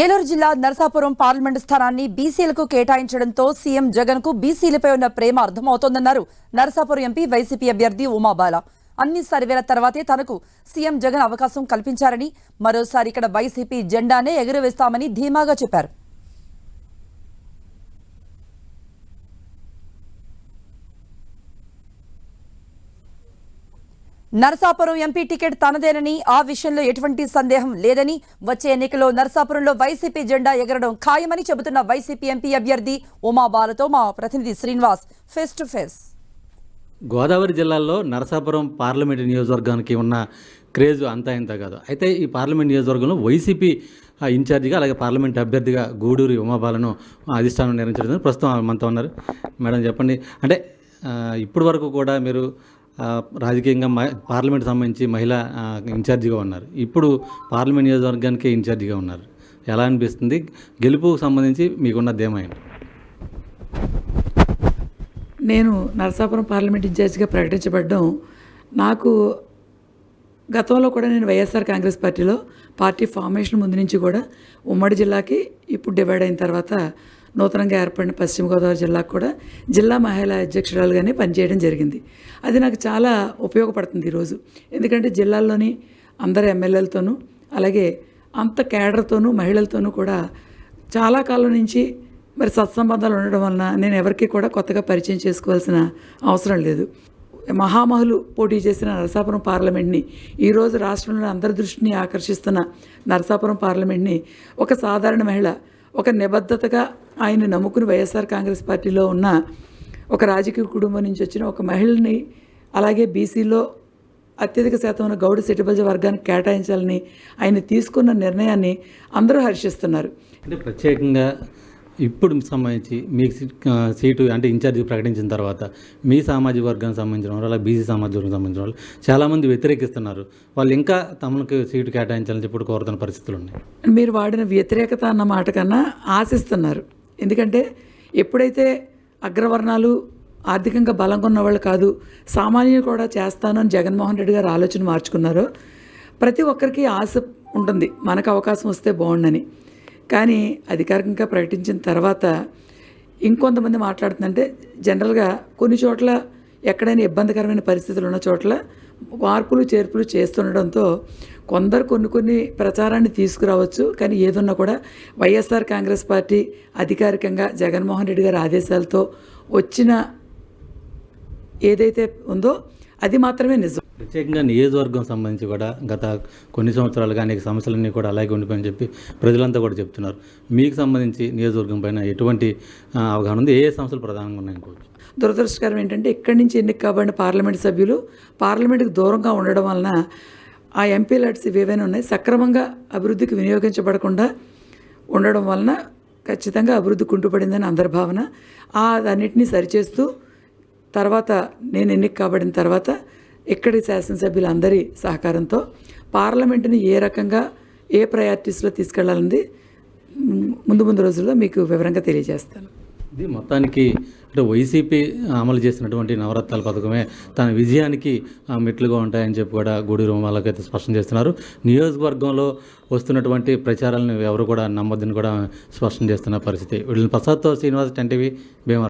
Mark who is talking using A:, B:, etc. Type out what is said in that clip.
A: ఏలూరు జిల్లా నరసాపురం పార్లమెంటు స్థానాన్ని బీసీలకు కేటాయించడంతో సీఎం జగన్కు బీసీలపై ఉన్న ప్రేమ అర్థమవుతోందన్నారు నరసాపురం ఎంపీ వైసీపీ అభ్యర్థి ఉమాబాల. అన్ని సర్వేల తర్వాతే తనకు సీఎం జగన్ అవకాశం కల్పించారని మరోసారి ఇక్కడ వైసీపీ జెండానే ఎగురవేస్తామని ధీమాగా చెప్పారు. నరసాపురం ఎంపీ టికెట్ తనదేనని ఆ విషయంలో ఎటువంటి సందేహం లేదని వచ్చే ఎన్నికల్లో నరసాపురంలో వైసీపీ జెండా ఎగరడం ఖాయమని చెబుతున్న వైసీపీ ఎంపీ అభ్యర్థి ఉమాబాలతో మా ప్రతినిధి Srinivas face to face.
B: Godavari జిల్లాలో నరసాపురం పార్లమెంటు నియోజకవర్గానికి ఉన్న క్రేజ్ అంతా ఇంత కాదు. అయితే ఈ పార్లమెంట్ నియోజకవర్గంలో వైసీపీ ఇన్ఛార్జిగా అలాగే పార్లమెంట్ అభ్యర్థిగా గూడూరి ఉమాబాలను అధిష్టానం నిర్వహించడం ప్రస్తుతం మనతో ఉన్నారు. మేడం చెప్పండి. అంటే ఇప్పటి వరకు కూడా మీరు రాజకీయంగా పార్లమెంట్ సంబంధించి మహిళా ఇన్ఛార్జిగా ఉన్నారు. ఇప్పుడు పార్లమెంట్ నియోజకవర్గానికి ఇన్ఛార్జిగా ఉన్నారు. ఎలా అనిపిస్తుంది? గెలుపుకు సంబంధించి మీకున్న ధీమైంది
C: నేను నరసాపురం పార్లమెంట్ ఇన్ఛార్జిగా ప్రకటించబడ్డం నాకు గతంలో కూడా నేను వైఎస్ఆర్ కాంగ్రెస్ పార్టీలో పార్టీ ఫార్మేషన్ ముందు నుంచి కూడా ఉమ్మడి జిల్లాకి ఇప్పుడు డివైడ్ అయిన తర్వాత నూతనంగా ఏర్పడిన పశ్చిమ గోదావరి జిల్లాకు కూడా జిల్లా మహిళా అధ్యక్షురాలుగానే పనిచేయడం జరిగింది. అది నాకు చాలా ఉపయోగపడుతుంది ఈరోజు ఎందుకంటే జిల్లాల్లోని అందరు ఎమ్మెల్యేలతోనూ అలాగే అంత కేడర్తోనూ మహిళలతోనూ కూడా చాలా కాలం నుంచి మరి సత్సంబంధాలు ఉండడం వలన నేను ఎవరికి కూడా కొత్తగా పరిచయం చేసుకోవాల్సిన అవసరం లేదు. మహామహులు పోటీ చేసిన నరసాపురం పార్లమెంట్ని ఈరోజు రాష్ట్రంలో అందరి దృష్టిని ఆకర్షిస్తున్న నరసాపురం పార్లమెంట్ని ఒక సాధారణ మహిళ ఒక నిబద్ధతగా ఆయన్ని నమ్ముకుని వైఎస్ఆర్ కాంగ్రెస్ పార్టీలో ఉన్న ఒక రాజకీయ కుటుంబం నుంచి వచ్చిన ఒక మహిళని అలాగే బీసీలో అత్యధిక శాతం ఉన్న గౌడ సెటిబల్జ వర్గానికి కేటాయించాలని ఆయన తీసుకున్న నిర్ణయాన్ని అందరూ హర్షిస్తున్నారు.
B: అంటే ప్రత్యేకంగా ఇప్పుడు సంబంధించి ఆ, సీటు అంటే ఇన్ఛార్జి ప్రకటించిన తర్వాత మీ సామాజిక వర్గానికి సంబంధించిన వాళ్ళు అలాగే బీసీ సామాజిక వర్గానికి సంబంధించిన వాళ్ళు చాలామంది వ్యతిరేకిస్తున్నారు. వాళ్ళు ఇంకా తమకు సీటు కేటాయించాలని చెప్పి కోరుతున్న పరిస్థితులు ఉన్నాయి.
C: మీరు వాడిన వ్యతిరేకత అన్న మాట కన్నా ఆశిస్తున్నారు. ఎందుకంటే ఎప్పుడైతే అగ్రవర్ణాలు ఆర్థికంగా బలంగా ఉన్న వాళ్ళు కాదు సామాన్యులు కూడా చేస్తానని జగన్మోహన్ రెడ్డి గారు ఆలోచన మార్చుకున్నారో ప్రతి ఒక్కరికి ఆశ ఉంటుంది మనకు అవకాశం వస్తే బాగుండని. కానీ అధికారికంగా ప్రకటించిన తర్వాత ఇంకొంతమంది మాట్లాడుతుందంటే జనరల్గా కొన్ని చోట్ల ఎక్కడైనా ఇబ్బందికరమైన పరిస్థితులు ఉన్న చోట్ల మార్పులు చేర్పులు చేస్తుండడంతో కొందరు కొన్ని కొన్ని ప్రచారాన్ని తీసుకురావచ్చు. కానీ ఏదున్నా కూడా వైఎస్ఆర్ కాంగ్రెస్ పార్టీ అధికారికంగా జగన్మోహన్ రెడ్డి గారి ఆదేశాలతో వచ్చిన ఏదైతే ఉందో అది మాత్రమే నిజం.
B: ప్రత్యేకంగా నియోజకవర్గం సంబంధించి కూడా గత కొన్ని సంవత్సరాలుగా అనేక సమస్యలన్నీ కూడా అలాగే ఉండిపోయని చెప్పి ప్రజలంతా కూడా చెప్తున్నారు. మీకు సంబంధించి నియోజకవర్గం పైన ఎటువంటి అవగాహన ఉంది? ఏ ఏ సమస్యలు ప్రధానంగా ఉన్నాయనుకోవచ్చు
C: దురదృష్టకరం ఏంటంటే ఇక్కడి నుంచి ఎన్నిక కాబడిన పార్లమెంట్ సభ్యులు పార్లమెంట్కి దూరంగా ఉండడం వలన ఆ ఎంపీ లడ్స్ ఏవైనా ఉన్నాయి సక్రమంగా అభివృద్ధికి వినియోగించబడకుండా ఉండడం వలన ఖచ్చితంగా అభివృద్ధి కుంటుపడిందని అందరి భావన. ఆ అన్నిటినీ సరిచేస్తూ తర్వాత నేను ఎన్నిక కాబడిన తర్వాత ఇక్కడి శాసనసభ్యులందరి సహకారంతో పార్లమెంటుని ఏ రకంగా ఏ ప్రయారిటీస్లో తీసుకెళ్ళాలని ముందు ముందు రోజుల్లో మీకు వివరంగా తెలియజేస్తాను.
B: ఇది మొత్తానికి అంటే వైసీపీ అమలు చేసినటువంటి నవరత్నాల పథకమే. తన విజయానికి మెట్లుగా ఉంటాయని చెప్పి కూడా గూడూరు వాళ్ళకైతే స్పష్టం చేస్తున్నారు. నియోజకవర్గంలో వస్తున్నటువంటి ప్రచారాలను ఎవరు కూడా నమ్మొద్దని కూడా స్పష్టం చేస్తున్న పరిస్థితి. వీళ్ళని ప్రసాద్తో శ్రీనివాస్ టెన్టీవీ భీమవరం.